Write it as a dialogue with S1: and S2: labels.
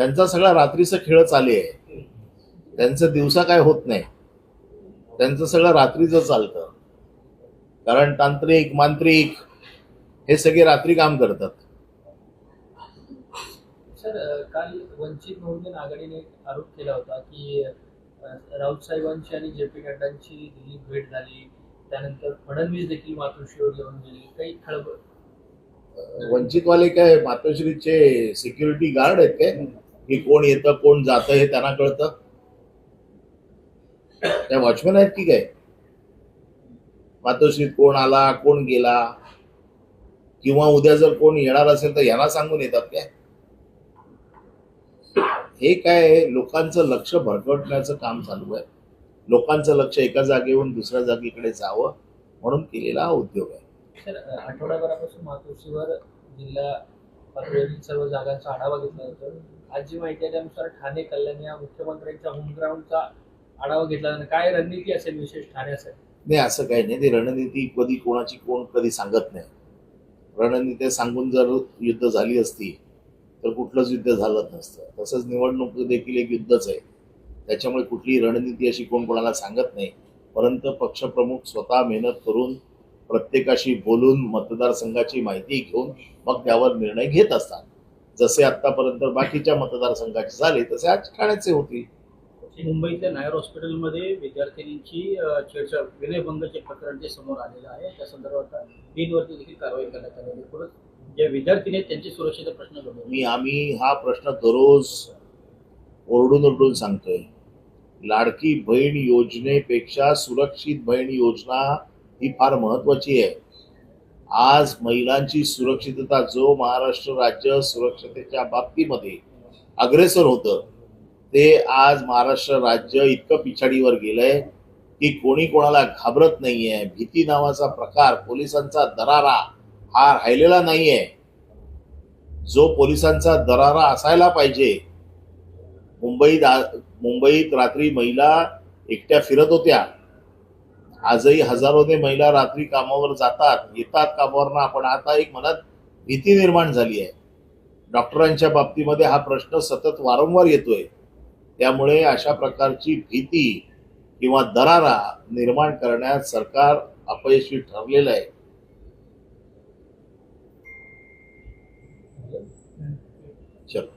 S1: त्यांचा सगळा रात्रीचा खेळ चालू आहे. त्यांचं दिवसा काय होत नाही. त्यांचं सगळं रात्रीचं चालतं. कारण तांत्रिक मांत्रिक हे सगळे रात्री काम करतात.
S2: सर काल वंचित बहुजन आघाडीने आरोप केला होता की राऊत साहेबांची आणि जे पी नड्डांची दिल्ली भेट झाली त्यानंतर फडणवीस देखील मातोश्रीवर येऊन गेले. काही खळबळ?
S1: वंचितवाले काय मातोश्रीचे सिक्युरिटी गार्ड आहेत काय? की कोण येतं कोण जातं हे त्यांना कळतं. त्या वॉचमॅन आहेत की काय? मातोश्रीत कोण आला कोण गेला? किंवा उद्या जर कोण येणार असेल तर यांना सांगून येतात काय? हे काय लोकांचं लक्ष भरकटण्याचं काम चालू आहे. लोकांचं लक्ष एका जागेवरून दुसऱ्या जागेकडे जावं म्हणून केलेला हा उद्योग आहे.
S2: आठवडाभरापासून आठवड्याभरापासून मातोश्रीवर जिल्हा पातळीवरील सर्व जागांचा आढावा घेतला जातो. आज जी माहिती आहे त्यानुसार ठाणे कल्याण या मुख्यमंत्र्यांच्या होमग्राऊंडचा आढावा घेतला जाणार. काय रणनीती असेल विशेष ठाण्यासाठी?
S1: नाही असं काही नाही. ती रणनीती कधी कोणाची कोण कधी सांगत नाही. रणनीती सांगून जर युद्ध झाली असती तर कुठलंच युद्ध झालं नसतं. तसंच निवडणूक देखील एक युद्धच आहे. त्याच्यामुळे कुठली रणनीती अशी कोण कोणाला सांगत नाही. परंतु पक्षप्रमुख स्वतः मेहनत करून प्रत्येकाशी बोलून मतदारसंघाची माहिती घेऊन मग त्यावर निर्णय घेत असतात. जसे आतापर्यंत बाकीच्या मतदारसंघाचे झाले तसे आज ठाण्याचे होतील.
S3: मुंबईतल्या नायर हॉस्पिटलमध्ये विद्यार्थिनींची छेडछाड विनयभंगाचे प्रकरण जे समोर आलेलं आहे त्या संदर्भात डीनवरती देखील कारवाई करण्यात आलेली. परत ज्या विद्यार्थिनी आहेत त्यांची सुरक्षेचा प्रश्न
S1: मी आम्ही हा प्रश्न दररोज ओरडून ओरडून सांगतोय. लाडकी बहीण योजनेपेक्षा सुरक्षित बहीण योजना ही फार महत्वाची आहे. आज महिलांची सुरक्षितता जो महाराष्ट्र राज्य सुरक्षतेच्या बाबतीमध्ये अग्रेसर होतं ते आज महाराष्ट्र राज्य इतकं पिछाडीवर गेलंय की कोणी कोणाला घाबरत नाहीये. भीती नावाचा प्रकार पोलिसांचा दरारा हा राहिलेला नाहीये. जो पोलिसांचा दरारा असायला पाहिजे. मुंबईत मुंबईत रात्री महिला एकट्या फिरत होत्या. आजही हजारोने महिला रात्री कामावर जातात येतात कामावरनं. आपण आता एक मनात भीती निर्माण झाली आहे. डॉक्टरांच्या बाबतीमध्ये हा प्रश्न सतत वारंवार येतोय. त्यामुळे अशा प्रकारची भीती किंवा दरारा निर्माण करण्यात सरकार अपयशी ठरलेलं आहे. चलो.